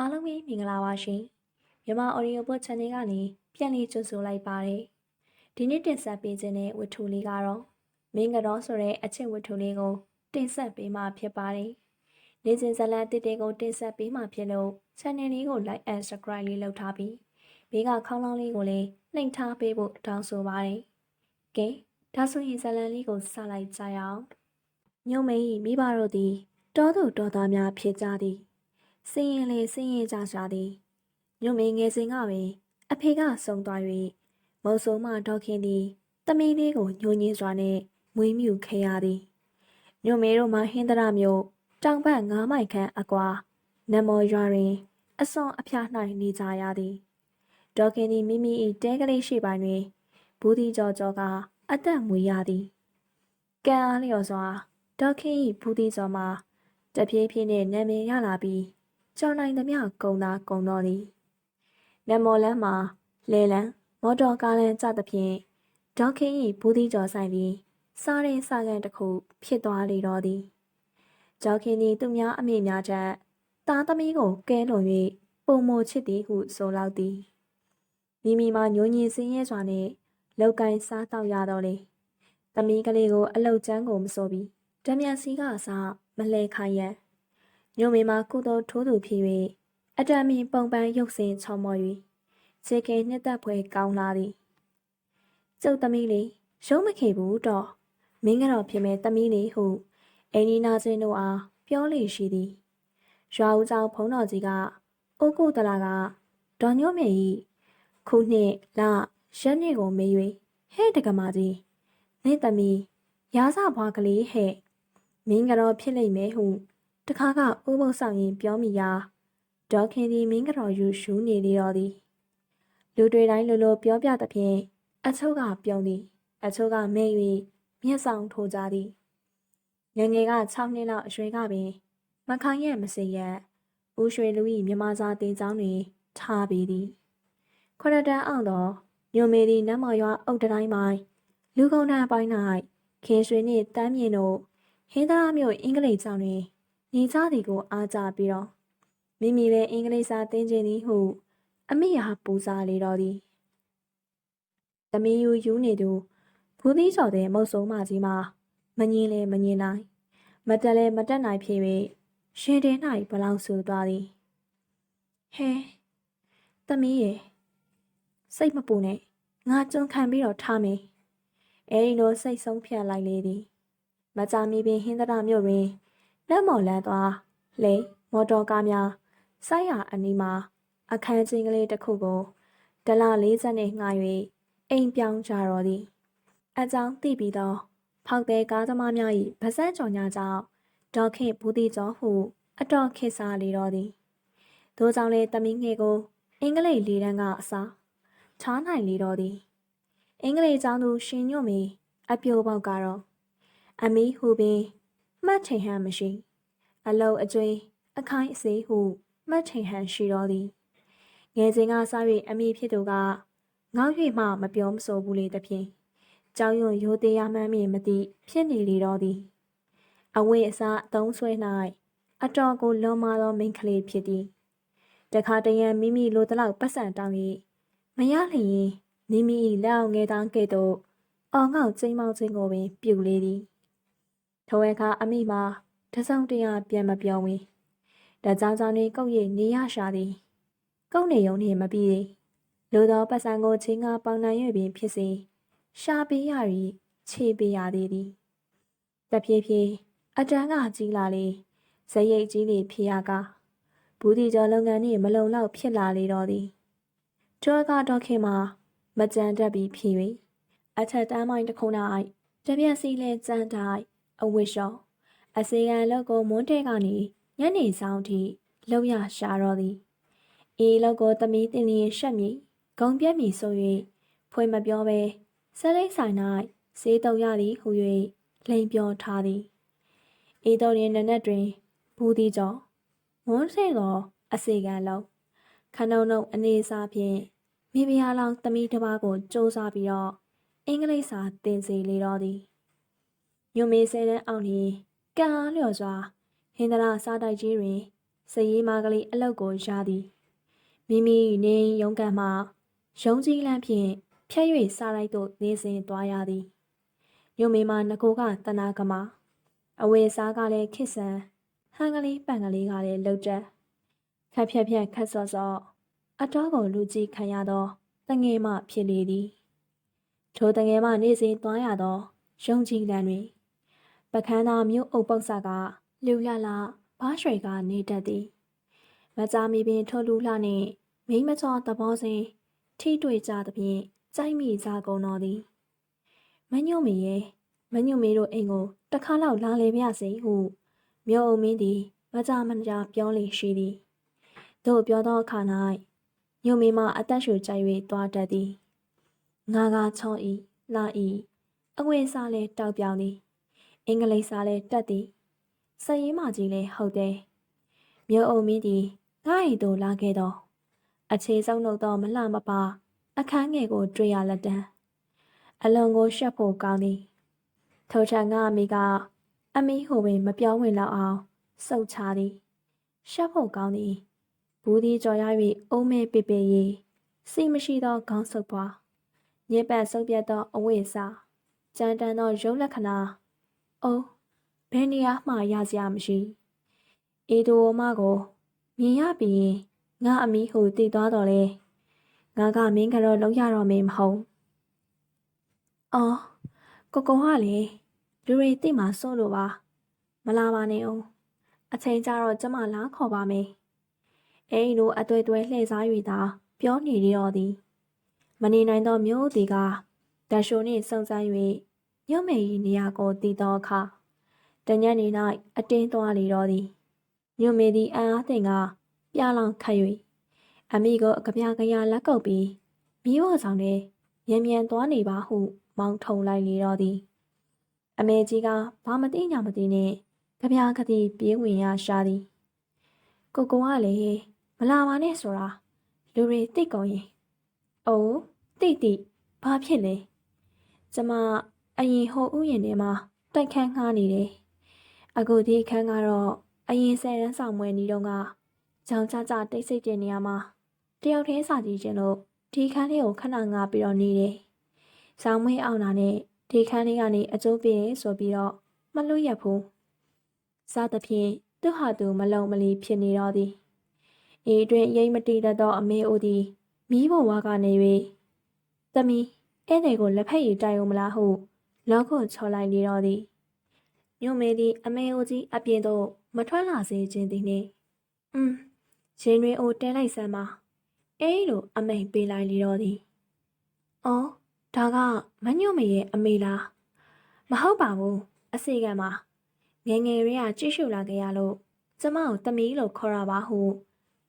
အားလုံးပဲမင်္ဂလာပါရှင်မြန်မာ audio book channel ကနေပြန်လည်ကြိုဆိုလိုက်ပါတယ်ဒီနေ့တင်ဆက်ပေးခြင်းတဲ့ဝတ္ထုလေးကတော့မင်္ဂတော်ဆိုတဲ့အချက်ဝတ္ထုလေးကို တင်ဆက်ပေးမှာဖြစ်ပါတယ်နေ့စဉ်ဇာတ်လမ်းတစ်တေကိုတင်ဆက်ပေးမှာဖြစ်လို့ channel လေးကို like and subscribe လေးလုပ်ထားပြီးဘေးကခေါင်းလောင်းလေးကိုလည်းနှိပ်ထားပေးဖို့တောင်းဆိုပါတယ်ကဲဒါဆိုရင်ဇာတ်လမ်းလေးကိုစလိုက်ကြရအောင်ညုံမေဤမိဘတို့သည်တောသူတော်သားများဖြစ်ကြသည် စင်းရင်လေစင်းရင်ကြကြသည်ညုံမင်းငယ်စဉ်ကပင်အဖေကဆုံသွား၍မုံဆုံမဒေါခင်သည်တမီးလေးကိုညှိုးညင်းစွာနှင့်မွေးမြူခဲ့ရသည်ညုံမေတို့မှဟင်းသရမျိုးတောင်ဘက်9မိုင်ခန့်အကွာနမောရွာတွင် အစွန်အဖျား၌နေကြရသည်ဒေါခင်သည်မိမိ၏တဲကလေးရှိပိုင်းတွင်ဘူးဒီကြော်ကြော်ကအသက်မွေရသည်ကံအားလျော်စွာဒေါခင်၏ဘူးဒီကြော်မှာတပြေးပြေးနှင့်နာမည်ရလာပြီး ကျော်နိုင်သမျှကုံသာကုံတော်သည်နမော်လန်းမှာလဲလန်းမော်တော်ကားလန်းကြသဖြင့်ဒေါခင်၏ဘူးသီးကျော်ဆိုင်ပြီးစားရင်စားကန်တစ်ခုဖြစ်သွားလေတော့သည်ဒေါခင်သည်သူများအမိများထက်သားသမီးကိုကဲလွန်၍ပုံမိုချစ်သည်ဟုဆိုလောက်သည်မိမိမှာညိုညင်စင်းရဲစွာနှင့်လောက်ကင်စားတော့ရတော့လေသမီးကလေးကိုအလုတ်ချမ်းကိုမစိုးပြီးဓမြစီကအစားမလဲခိုင်းရန် ညိုမေမှာကုသိုလ်ထိုးသူဖြစ်၍အတံမီပုံပန်းရုပ်စင်ချော်မော်၍ခြေကင်နှစ်သက်ဖွယ်ကောင်းလာသည်ကျုပ်သမီးလေးရုံးမခေဘူးတော့မင်းကတော့ဖြစ်မဲ့သမီးလေးဟုအိနီနာစင်းတို့အားပြောလေရှိသည်ရွာဦးကျောင်းဖုံးတော်ကြီးကအိုကုတလာကဒေါ်ညိုမေဤခုနှစ်လရက်နေ့ကိုမေး၍ဟဲ့တကမာကြီးနေသမီးရာဇဘွားကလေးဟဲ့မင်းကတော့ဖြစ်လိမ့်မယ်ဟု တခါကဥပုပ်ဆောင်ရင်ပြောမိရာဒေါခင်သည်မင်းကတော်ယူရှူးနေလေတော်သည်လူတွေတိုင်းလိုလိုပြောပြသဖြင့်အချို့ကပြုံးသည်အချို့ကမဲ၍မျက်ဆောင်ထိုးကြသည်ငယ်ငယ်က6နှစ်လောက်အရွယ်ကပင် မခိုင်ရဲ့မစေရက်ဦးရွှေလူ၏မြမစာတင်ကျောင်းတွင်ထားပေသည်ခရတန်အောင်သောညိုမေသည်နတ်မော်ရွာအုတ်တိုင်းပိုင်းလူကုန်တန်းပိုင်း၌ခင်ရွှေနှင့်တမ်းမြင့်တို့ဟင်းသားမြို့အင်္ဂလိပ်ကျောင်းတွင် နေကြသည်ကိုအားကြပြီးတော့မိမိလည်းအင်္ဂလိပ်စာသင်ခြင်းသည်ဟု အမိယာပူစားလေတော့သည်သမီးယူယူနေသူဘူးသီးကျော်တဲ့မုတ်ဆုံးမကြီးမှာမငင်းလဲမငင်းနိုင် မတက်လဲမတက်နိုင်ဖြစ်၍ရှင်တင်၌ဘလောင်ဆူသွားသည်ဟဲသမီးရဲ့စိတ်မပူနဲ့ငါကြုံခံပြီးတော့ထားမယ်အဲဒီလိုစိတ်ဆုံးဖြတ်လိုက်လေသည် မကြမီပင်ဟင်းသရမြို့တွင် လက်မော်လန်းသွားလေမော်တော်ကားများဆိုက်ရအနီးမှာ အခန်းချင်းကလေးတစ်ခုကိုဒလ40နဲ့ငှား၍အိမ်ပြောင်းကြတော်သည်အကြောင်းသိပြီးတော့ဖောက်တဲ့ကားသမားများ၏ဗစက်ကြော်ညာကြောင့်ဒေါ်ခင်ဘူးတိကျော်ဟု အတော်ခေစားလေတော်သည်သို့ကြောင့်လေတမီးငယ်ကို အင်္ဂလိပ်လေးတန်းကအစားချားနိုင်လေတော်သည်အင်္ဂလိပ်ကျောင်းသူရှင်ညွတ်မီအပြိုပေါက်ကတော့အမီဟူပင် မှတ်ချိန်ဟန်မရှိ အလုတ်အကျွေးအခိုင်အစေးဟုမှတ်ချိန်ဟန်ရှိတော်သည်ငယ်စဉ်ကစား၍အမိဖြစ်သူကငေါ့၍မှမပြောမဆိုဘူးလေတဖြင့်ကြောင်ရွံရိုသေးရမှန်းမြင်မသိဖြစ်နေလေတော့သည်အဝိအစားအသုံးဆွဲ၌အတော်ကိုလွန်မာသောမိန်းကလေးဖြစ်သည်တခါတရံမိမိလိုတလောက်ပတ်စံတောင်း၍မရလျင်မိမိ၏လက်အောင်ငယ်တောင်းကဲ့သို့အောင်ငေါ့ကျိမ်းမောင်းခြင်းကိုပင်ပြုလေသည် ထိုအခါအမိမှာတစောင်းတရပြန်မပြောဝင်။ဒါကြောင့်ကြောင့်နေကုတ်ရည်နေရရှာသည်။ကုတ်နေုံနှင့်မပြီးသေး။လိုသောပတ်စံကိုချင်းကပေါင်နိုင်၍ပင်ဖြစ်စေရှာပေးရ၍ခြေပေးရသေးသည်။တဖြည်းဖြည်းအတန်းကကြီးလာလေဇရိတ်ကြီးလေဖြစ်ရကဘူးဒီကျော်လုပ်ငန်းနှင့်မလုံလောက်ဖြစ်လာလေတော့သည်။ကျောကတော့ခင်မှာမကြမ်းတတ်ပြီးဖြစ်၍အထက်တန်းမိုင်းတစ်ခု၌တပြက်စီလဲကြမ်းတိုင်း အဝစ်လျှော့အစေခံလောက်ကိုမွန်းတဲကနေညနေဆောင်ထိလောက်ရရှာတော့သည်အေးလောက်ကိုသမီးတင်လျင်ရှက်မိဂုံပြက်မိဆို၍ဖွေမပြောဘဲဆက်လိမ့်ဆိုင်၌ဈေးတုံရသည်ဟု၍လိန်ပြောထားသည်အေးတော်ရင်နနက်တွင်ဘူးသည်ကြောင့်မွန်းထဲသောအစေခံလောက်ခဏုံနှုံအနေစားဖြင့်မိဖုရားလောင်သမီးတစ်ပါးကိုစ조사ပြီးတော့အင်္ဂလိပ်စာသင်စေလေတော့သည် ညိုမေဆဲတဲ့အောင်လျင်ကံအားလျော်စွာဟင်္ဒရာစားတိုက်ကြီးတွင်စည်ရီးမကလေးအလောက်ကိုရသည်မိမိနေရုံးကန်မှရုံးကြီးလမ်းဖြင့်ဖြတ်၍စားလိုက်သို့နေစဉ်သွားရသည်ညိုမေမငကိုကတနာကမအဝေစားကလည်းခစ်ဆန်ဟန်ကလေးပန်ကလေးကလည်းလှုပ်တက်ခက်ဖြက်ဖြက်ခက်စော့စော့အတော်ကိုလူကြီးခံရသောတငယ်မှဖြစ်လေသည်ထိုတငယ်မှနေစဉ်သွားရသောရုံးကြီးလမ်းတွင် ပကန်းသားမြို့အုပ်ပုတ်ဆကလူလှလှဘားရွှေကနေတတ်သည်မကြာမီပင်ထိုလူလှနှင့်မိမချောသဘောစဉ်ထိတွေ့ကြသဖြင့်ကြိုက်မိကြကုန်တော်သည်မညွတ်မီရဲ့မညွတ်မီတို့အိမ်ကိုတစ်ခါလောက်လာလေပြစေဟုမြို့အုပ်မင်းသည်မကြာမကြာပြောလေရှိသည်တို့ပြောသောအခါ၌ညွတ်မီမှအသက်ရှူကြိုက်၍တွားတတ်သည်ငါကချောဤလာဤအငွေစားလဲတောက်ပြောင်သည် အင်္ဂလိပ်စာလည်းတက်သည်စက်ရေးမကြီးလည်းဟုတ်တယ်မြို့အုံမင်းသည်ငါ့ဤသို့လာခဲ့တော့အခြေဆုံးနှုတ်သောမလှမပအခန်းငယ်ကို တွေ့ရလက်တံအလွန်ကိုရှက်ဖို့ကောင်းသည်ထိုချန်ငါအမိကအမီဟိုပင်မပြောဝင်လောက်အောင်စုတ်ချသည်ရှက်ဖို့ကောင်းသည်ဘူးဒီကြော်ရ၍အုံးမဲပေပေရီစီမရှိသောခေါင်းဆုပ်ပွားညစ်ပတ်ဆုပ်ပြတ်သောအဝိစာကြမ်းတမ်းသောရုပ်လက္ခဏာ။ အိုးဘယ်နေရာမှရစရာမရှိ။အေဒိုမကိုမြင်ရပြီးငါအမီဟူတည်သွားတော့လေ။ငါကမင်းကတော့လုံးရတော့မေးမဟုတ်။အော်ကိုကိုကလေလူတွေတိမှစိုးလို့ပါ။မလာပါနဲ့အောင်။အချိန်ကြတော့ကျမလာခေါ်ပါမယ်။အဲ့လိုအတွေ့အတွေ့လှည့်စား၍သာပြောနေရတော့သည်။မနေနိုင်သောမျိုးသည်ကတရှိုနှင့်စုံစမ်း၍ ညမေ၏နေရာကိုတည်သောအခါတညနေ၌အတင်းသွားလေတော့သည်ညမေသည်အံအားသင်ကပြလောင်ခတ်၍အမိကိုအကပြကရလက်ကုပ်ပြီးမိဘဆောင်တွင်မြန်မြန်သွားနေပါဟု မောင်းထုံလိုက်လေတော့သည်အမေကြီးကဘာမသိညာမသိနဲ့ကြပြကတိပြေးဝင်ရရှာသည်ကိုကိုကလေမလာပါနဲ့ဆိုတာလူတွေတိတ်ကုန်ရင်အိုးတိတ်တိဘာဖြစ်လဲကျမ အရင်ဟိုဥယျာဉ်ထဲမှာတိုက်ခန်းငှားနေတယ်။အခုဒီခန်းကတော့အရင်ဆယ်ရန်ဆောင်မွေနေတော့ကကြောင်ကြကြတိတ်ဆိတ်တဲ့နေရာမှာတယောက်တည်းစာကြည့်ခြင်းလို့ဒီခန်းလေးကိုခဏငှားပြီးတော့နေတယ်။ဆောင်းမွေးအောင်တာနဲ့ဒီခန်းလေးကနေအကျိုးပေးတယ်ဆိုပြီးတော့မလွတ်ရဘူး။စားသဖြင့်သူ့ဟာသူမလုံမလီဖြစ်နေတော့သည်။အေးအတွင်းရိမ့်မတီးတတ်သောအမေအိုသည်မီးဘဝကနေ၍သမီးဧည့်သည်ကိုလက်ဖက်ရည်တိုင်ုံမလားဟု လောကိုချော်လိုက်နေတော့သည်ညိုမေသည်အမေအိုကြီးအပြင်သို့မထွက်လာစေခြင်းသည်နှင့်အင်းရင်တွင်အိုတဲလိုက်စမ်းပါအေးလိုအမိန်ပေးလိုက်လေတော့သည်အော်ဒါကမညိုမေရဲ့အမေလားမဟုတ်ပါဘူးအစီကံပါငငယ်ရေးကကြည့်ရှုလာကြရလို့ကျမကိုတမီးလို့ခေါ်တာပါဟု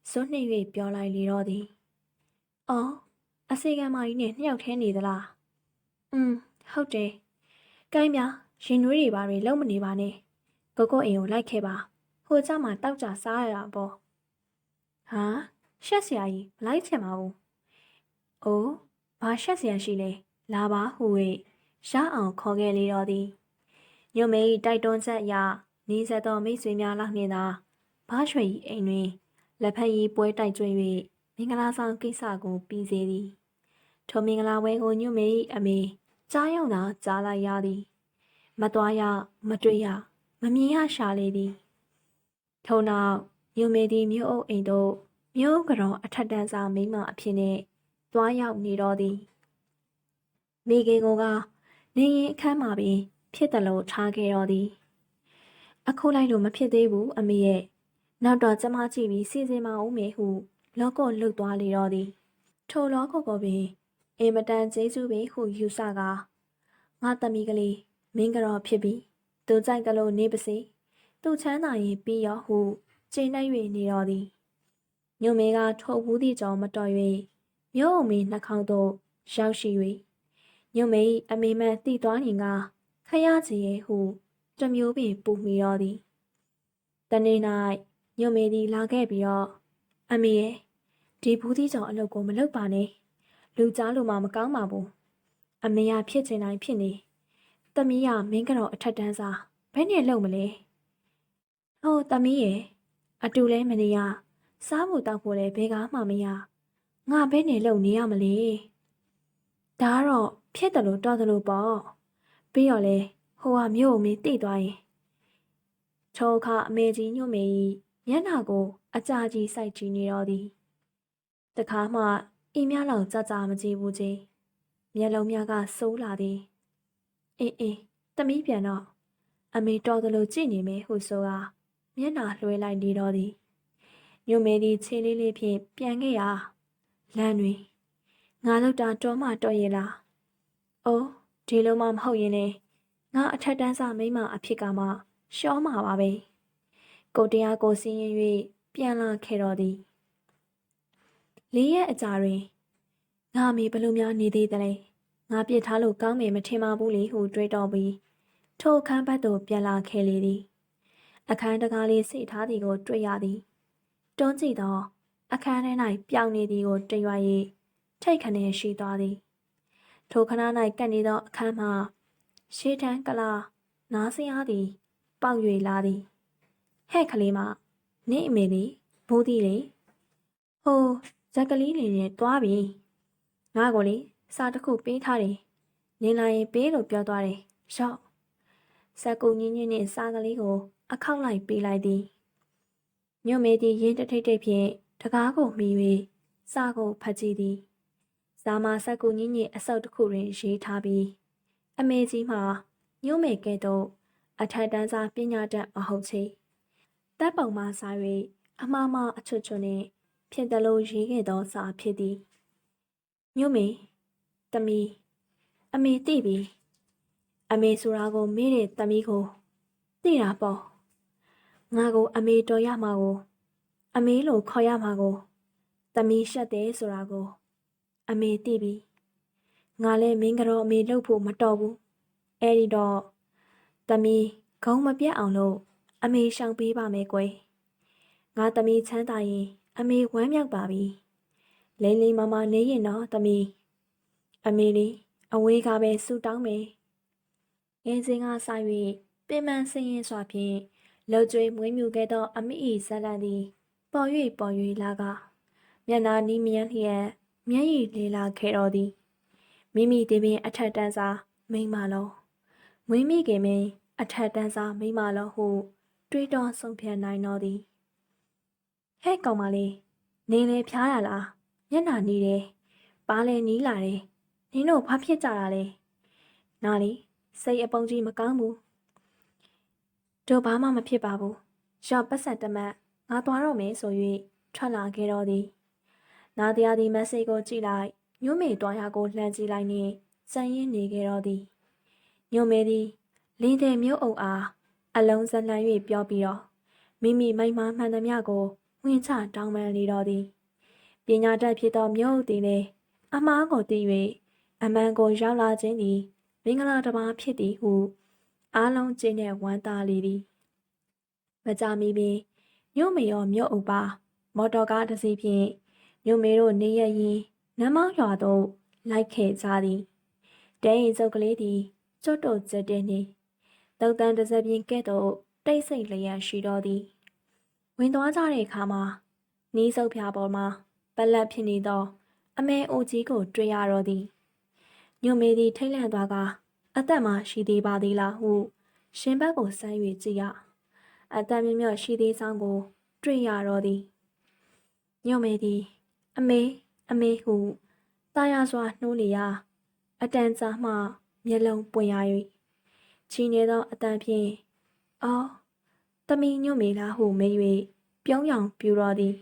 စွန့်နှိမ့်၍ပြောလိုက်လေတော့သည်အော်အစီကံမကြီးနဲ့နှစ်ယောက်ထဲနေသလားอืมဟုတ်တယ် ကိုင်းများရင်နွေးတွေပါတွေလုံးမနေပါနဲ့။ကိုကိုအိမ်ကိုလိုက်ခဲ့ပါ။ဟိုကြမှာတောက်ကြစားရတာပေါ့။ဟာရှက်စရာကြီးမလိုက်ချင်ပါဘူး။အိုးဘာရှက်စရာရှိလဲ။လာပါဟူ၍ရအောင်ခေါ်ခဲ့လေတော့သည်။ညိုမေတိုက်တွန်းချက်အရနေဆက်သောမိတ်ဆွေများလောက်နှင့်သာဘာရွှေ၏အိမ်တွင်လက်ဖက်ရည်ပွဲတိုက်ကျွေး၍မင်္ဂလာဆောင်ကိစ္စကိုပြီးစေသည်။ထိုမင်္ဂလာပွဲကိုညွတ်မေ၏အမေ ကြားရောက်သာကြားလိုက်ရသည် မသွားရမတွေ့ရမမြင်ရရှာလေသည်ထို့နောက်မြို့မေသည်မြို့အုပ်အိမ်သို့မြို့ကတော်အထက်တန်းစာမိမအဖြစ်နှင့်သွားရောက်နေတော်သည်မိခင်ကနေရင်အခန်းမှာပင်ဖြစ်တယ်လို့ထားခဲ့တော်သည် အခုလိုက်လို့မဖြစ်သေးဘူးအမေရဲ့နောက်တော့ကျမကြည့်ပြီးစီစဉ်မအောင်မေဟု လောကောလှုပ်သွားလေတော့သည် ထိုလောကောကိုပင် အင်မတန်ကျေးဇူးပင်ဟုယူဆကငါသမီးကလေးမင်းကတော့ဖြစ်ပြီသူကြိုက်တယ်လို့နေပါစေသူချမ်းသာရင်ပြီးရောဟုချိန်နှိုက်၍နေတော်သည်ညုံမေကထိုးဘူးသည့်ကြောင့်မတော်၍မြို့အမေနှာခေါင်းသို့ရောက်ရှိ၍ညုံမေအမေမန်တိသွားနေကခရချေရဲ့ဟုတမျိုးပင်ပူမိတော်သည်တနေ့၌ညုံမေသည်လာခဲ့ပြီးတော့အမေရဲ့ဒီဘူးသီးကြောင့်အလုပ်ကိုမလုပ်ပါနဲ့ လူကြားလူမှမကောင်းပါဘူးအမေရဖြစ်ချင်တိုင်းဖြစ်နေသမီးရမင်းကတော့အထက်တန်းစားဘယ်နဲ့လုံမလဲဟိုသမီးရဲ့အတူလဲမနေရစားဖို့တောက်ဖို့လည်းဘယ်ကားမှမရငါဘဲနေလုံနေရမလဲဒါကတော့ဖြစ်တယ်လို့တော်တယ်လို့ပေါ့ပြီးတော့လေဟိုဟာမြို့အမေတိသွားရင်ထောခအမေကြီးညွတ်မေကြီးမျက်နှာကို အကြာကြီးစိုက်ကြည့်နေတော့သည်တခါမှ အင်းများလောက်ကြကြမကြည့်ဘူးချင်းမျက်လုံးများကစိုးလာသည်အင်းအင်းတမီးပြန်တော့အမေတော်တယ်လို့ကြည့်နေမယ်ဟုဆိုကမျက်နှာလွှဲလိုက်နေတော့သည်ညွတ်မေသည်ခြေလေးလေးဖြင့်ပြန်ခဲ့ရာလမ်းတွင်ငါလောက်တာတော်မှတော်ရဲ့လားအိုးဒီလိုမှမဟုတ်ရင်လေငါအထက်တန်းစာမိန်းမအဖြစ်ကမှရှောမှာပါပဲကိုတရားကိုစင်းရင်၍ပြန်လာခဲ့တော်သည် လေးရဲ့အကြာတွင်ငါမေဘလို့များနေသေးတယ်လဲငါပြစ်ထားလို့ကောင်းမယ်မထင်ပါဘူးလေဟုတွေးတော်ပြီးထိုအခန်းဘက်သို့ပြန်လာခဲ့လေသည် အခန်းတကားလေးစိတ်ထားသည်ကို တွေ့ရသည်တွန်းကြည့်သော အခန်းထဲ၌ပြောင်းနေသည်ကိုတွေ့ရ၍ထိတ်ခနဲရှိသွားသည် ထိုခဏ၌ကပ်နေသောအခန်းမှရှေးထန်းကလာနားစရာသည် ပေါက်၍လာသည်ဟဲ့ကလေးမနင့်အမေလေးဘူးသည်လေဟို ဇက်ကလေးလေးနဲ့တွားပြီငါကိုလေစာတစ်ခုပေးထားတယ်နင်လာရင်ပေးလို့ပြောသွားတယ်ရော့ဇက်ကူညင်းညင်းနဲ့စာကလေးကို အခောက်လိုက်ပေးလိုက်သည်ညွတ်မေသည်ရင်းတထိတ်ထိတ်ဖြင့်တကားကိုမှီ၍စာကိုဖတ်ကြည့်သည်ဇာမာဇက်ကူညင်းညင်းအစောက်တစ်ခုတွင်ရေးထားပြီးအမေကြီးမှာညွတ်မေကဲ့သို့အထက်တန်းစားပညာတတ်မဟုတ်ချေတပ်ပုံမှစား၍အမှားမှားအချွတ်ချွတ်နှင့် ဖြစ်တယ်လို့ရေးခဲ့သောစာဖြစ်သည်ညွတ်မေတမီအမေသိပြီအမေဆိုတာကိုမေးတဲ့တမီကိုသိတာပေါ့ငါကိုအမေတော်ရမှာကို အမေလို့ခေါ်ရမှာကိုတမီရှက်တယ်ဆိုတာကို အမေသိပြီငါလည်းမင်းကတော့အမေလှုပ်ဖို့မတော်ဘူးအဲ့ဒီတော့တမီဂုံမပြတ်အောင်လို့အမေရှောင်ပေးပါမယ်ကွယ်ငါတမီချမ်းသာရင် အမေဝမ်းမြောက်ပါပြီလိမ့်လိမ့်မမနေရင်တော့တမီအမေလေးအဝေးကပဲဆူတောင်းမယ်ငင်းစင်းကဆိုင်၍ပင်မဆင်းရင်စွာဖြင့်လှကျွေးမွေးမြူခဲ့သော အမိဤဇလန်သည်ပေါ်၍ပေါ်၍လာကမျက်နာနီးမြန်းလျက်မျက်ရည်လေးလာခဲ့တော်သည်မိမိတည်ပင်အထက်တန်းစားမိမလောမွေးမိခင်မင်းအထက်တန်းစားမိမလောဟု တွေးတောဆုံးဖြတ်နိုင်တော်သည် ဟဲ့ကောင်မလေးနေလေဖျားရလားမျက်နာနီးတယ်ပါလဲနီးလာတယ်နင်းတို့ဘာဖြစ်ကြတာလဲနာလီစိတ်အပုံကြီးမကောင်းဘူးတို့ဘာမှမဖြစ်ပါဘူးရော့ပတ်ဆက်တမတ်ငါသွားတော့မယ်ဆို၍ထွက်လာခဲ့တော့သည်နာတရားသည်မက်ဆေ့ကိုကြည့်လိုက်ညွှန်းမေတွားရကိုလှမ်းကြည့်လိုက်နှင့်စံရင်းနေခဲ့တော့သည်ညွှန်းမေသည်လင်းတဲ့မြို့အုပ်အားအလုံးစလန်၍ပြောပြီးတော့မိမိမိမမှန်သမျှကို ဝင်ချတောင်းပန်လေတော့သည်ပညာတတ်ဖြစ်သောမြို့အုပ်သည်လည်းအမားကိုသိ၍အမှန်ကိုရောက်လာခြင်းသည်မင်္ဂလာတစ်ပါးဖြစ်သည်ဟုအားလုံးကျင်းတဲ့ဝမ်းသာလေသည်မကြမီပင်ညို့မေရောမြို့အုပ်ပါမော်တော်ကားတစ်စီးဖြင့်ညို့မေတို့နေရရင်နမောင်းရွာသို့လိုက်ခဲ့ကြသည်တဲရင်စုပ်ကလေးသည်ကျွတ်တုတ်ကျက်တဲ့နှင့်တုတ်တန်တစ်စက်ပြင်းကဲ့သို့တိတ်ဆိတ်လျက်ရှိတော်သည် ဝင်သွားကြတဲ့အခါမှာနီးစုပ်ဖြာပေါ်မှာပလက်ဖြစ်နေသော အမဲအိုကြီးကို တွေ့ရတော့သည်ညွန်မေသည်ထိတ်လန့်သွားကအသက်မှရှိသေးပါသေးလားဟုရှင်ဘက်ကိုဆန်း၍ကြည့်ရအသက်မြမြော့ရှိသေးဆောင်ကို တွေ့ရတော့သည်ညွန်မေသည် အမေအမေဟုတာယာစွာနှိုးလေရာအတန်ကြာမှမျက်လုံးပွင့်ရ၍ချီနေသောအတန်ဖြင့်အော် တမီညွတ်မေလားဟုမေး၍ပြုံးရောင်ပြူတော်သည်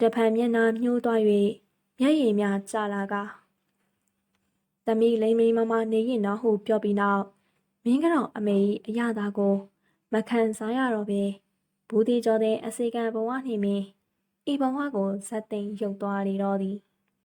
တဖန်မျက်နှာညှိုးသွား၍မျက်ရည်များကျလာကသမီးလိမ့်မိမမနေရင်တော့ဟုပြောပြီးနောက်မင်းကတော့အမေကြီးအရသာကို မခံစားရတော့ပဲဘူးတီကျော်တဲ့အစီကံဘဝနှင့်မင်းဤဘဝကိုဇက်သိမ်းရုပ်သွားလေတော့သည်